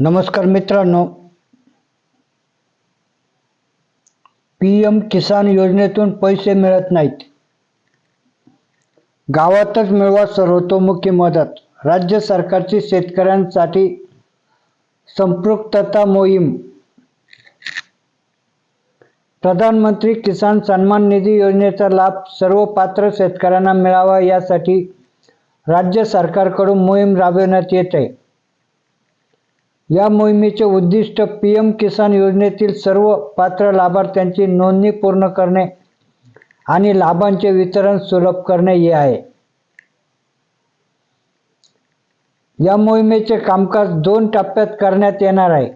नमस्कार मित्रांनो. P M किसान योजनेतून पैसे मिळत नाहीत. गावातच मिळवा सर्वतोमुखी मदत. राज्य सरकारची शेतकऱ्यांसाठी संपृक्तता मोहीम. प्रधानमंत्री किसान सन्मान निधी योजनेचा लाभ सर्व पात्र शेतकऱ्यांना मिळावा यासाठी राज्य सरकारकडून मोहीम राबविण्यात येत आहे. या मोहिमेचे उद्दिष्ट पी एम किसान योजनेतील सर्व पात्र लाभार्थ्यांची नोंदणी पूर्ण करणे आणि लाभांचे वितरण सुलभ करणे हे आहे. या मोहिमेचे कामकाज दोन टप्प्यात करण्यात येणार आहे.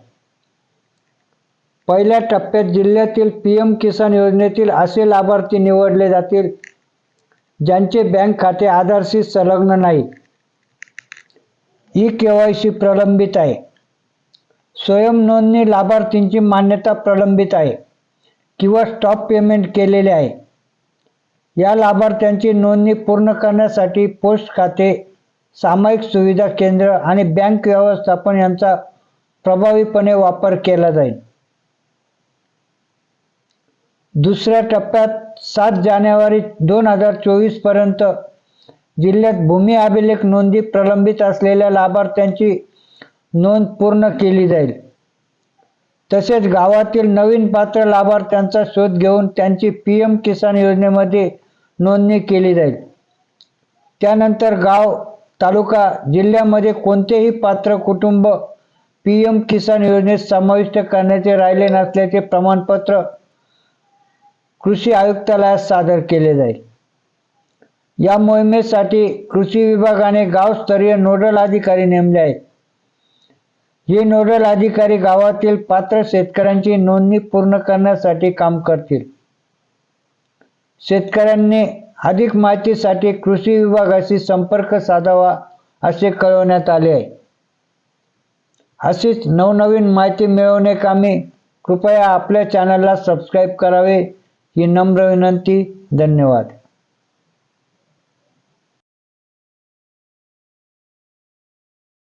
पहिल्या टप्प्यात जिल्ह्यातील पी एम किसान योजनेतील असे लाभार्थी निवडले जातील ज्यांचे बँक खाते आधारशी संलग्न नाही. ई के वाय सी प्रलंबित आहे. स्वयं नोंदणी लाभार्थींची मान्यता प्रलंबित आहे किंवा स्टॉप पेमेंट केलेले आहे. या लाभार्थ्यांची नोंदणी पूर्ण करण्यासाठी पोस्ट खाते सामायिक सुविधा केंद्र आणि बँक व्यवस्थापन यांचा प्रभावीपणे वापर केला जाईल. दुसऱ्या टप्प्यात सात जानेवारी दोन हजार चोवीसपर्यंत जिल्ह्यात भूमी अभिलेख नोंदी प्रलंबित असलेल्या लाभार्थ्यांची नोंद पूर्ण केली जाईल. तसेच गावातील नवीन पात्र लाभार्थ्यांचा शोध घेऊन त्यांची पी एम किसान योजनेमध्ये नोंदणी केली जाईल. त्यानंतर गाव तालुका जिल्ह्यामध्ये कोणतेही पात्र कुटुंब पी एम किसान योजनेत समाविष्ट करण्याचे राहिले नसल्याचे प्रमाणपत्र कृषी आयुक्तालयात सादर केले जाईल. या मोहिमेसाठी कृषी विभागाने गावस्तरीय नोडल अधिकारी नेमले आहेत. हे नोडल अधिकारी गावातील पात्र शेतकऱ्यांची नोंदणी पूर्ण करण्यासाठी काम करतील. शेतकऱ्यांनी अधिक माहितीसाठी कृषी विभागाशी संपर्क साधावा असे कळवण्यात आले आहे. अशीच नवनवीन माहिती मिळवणे कृपया आपल्या चॅनलला सबस्क्राईब करावे ही नम्र विनंती. धन्यवाद.